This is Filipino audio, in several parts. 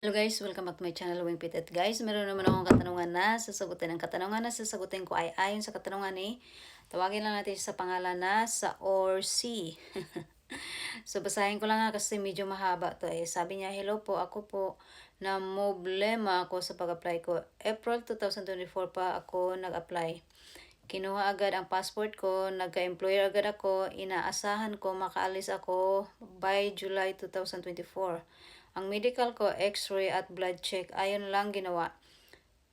Hello guys, welcome back to my channel, Wing Pitet. Guys, meron naman akong katanungan na sasagutin. Ang katanungan na sasagutin ko ay ayon sa katanungan ni, tawagin lang natin sa pangalan na sa or si. so, basahin ko lang nga kasi medyo mahaba to eh. Sabi niya, hello po, ako po na problema ako sa pag-apply ko. April 2024 pa ako nag-apply. Kinuha agad ang passport ko, nagka-employer agad ako, inaasahan ko makaalis ako by July 2024. Ang medical ko, x-ray at blood check, ayon lang ginawa.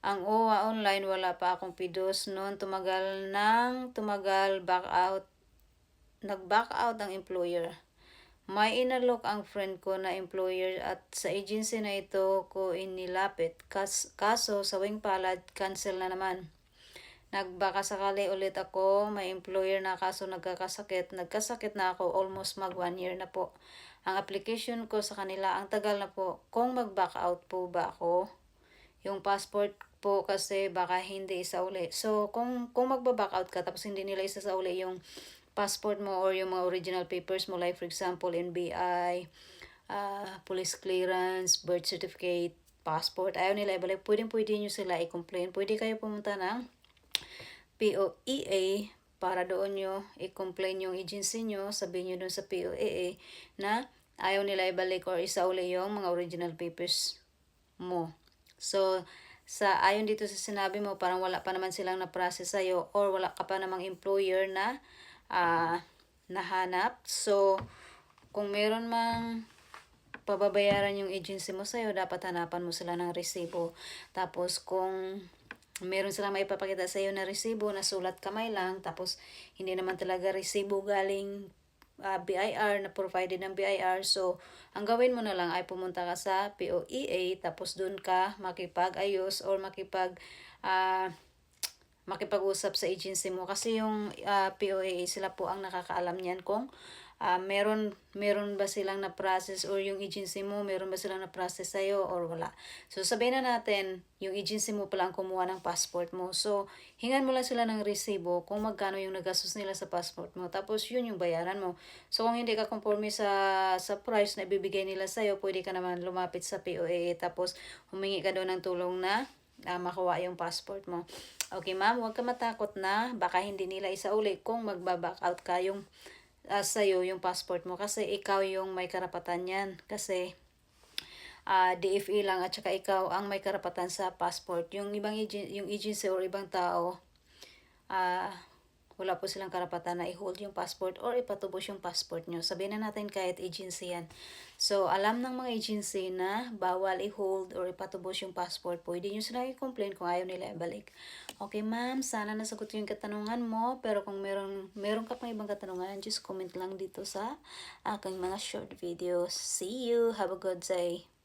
Ang OWA online, wala pa akong pidos noon. Tumagal nang tumagal, back out. Nag-back out ang employer. May inalok ang friend ko na employer at sa agency na ito ko inilapit. Kas kaso sa wing palad, cancel na naman. Nagbaka sakali ulit ako, may employer na kaso nagkakasakit. Nagkasakit na ako almost mag one year na po. Ang application ko sa kanila, ang tagal na po. Kung mag-back out po ba ako, yung passport po kasi baka hindi isauli. So, kung, kung magba-back out ka tapos hindi nila isasauli yung passport mo or yung mga original papers mo, like for example, NBI, uh, police clearance, birth certificate, passport, ayaw nila ibalik, pwedeng pwede nyo sila i-complain. Pwede kayo pumunta ng POEA para doon nyo i-complain yung agency nyo, sabihin nyo doon sa POEA na ayaw nila ibalik or isauli yung mga original papers mo. So, sa ayon dito sa sinabi mo, parang wala pa naman silang na-process sa'yo or wala ka pa namang employer na uh, nahanap. So, kung meron mang pababayaran yung agency mo sa'yo, dapat hanapan mo sila ng resibo. Tapos, kung meron silang may papakita sa iyo na resibo na sulat kamay lang tapos hindi naman talaga resibo galing uh, BIR na provided ng BIR. So, ang gawin mo na lang ay pumunta ka sa POEA tapos doon ka makipag-ayos or makipag uh, makipag-usap sa agency mo kasi yung uh, POEA sila po ang nakakaalam niyan kung uh, meron meron ba silang na process or yung agency mo meron ba silang na process sa or wala. So sabihin na natin yung agency mo pala ang kumuha ng passport mo. So hingan mo lang sila ng resibo kung magkano yung nagastos nila sa passport mo. Tapos yun yung bayaran mo. So kung hindi ka conforme sa sa price na ibibigay nila sa pwede ka naman lumapit sa POA tapos humingi ka doon ng tulong na uh, makuha yung passport mo. Okay ma'am, huwag ka matakot na baka hindi nila isauli kung magbaback out ka yung uh, sa'yo yung passport mo kasi ikaw yung may karapatan yan kasi uh, ah, DFE lang at saka ikaw ang may karapatan sa passport yung ibang yung agency or ibang tao uh, wala po silang karapatan na i-hold yung passport or ipatubos yung passport nyo. Sabihin na natin kahit agency yan. So, alam ng mga agency na bawal i-hold or ipatubos yung passport. Pwede nyo sila i-complain kung ayaw nila ibalik. Okay, ma'am. Sana nasagot yung katanungan mo. Pero kung meron, meron ka pang ibang katanungan, just comment lang dito sa aking mga short videos. See you. Have a good day.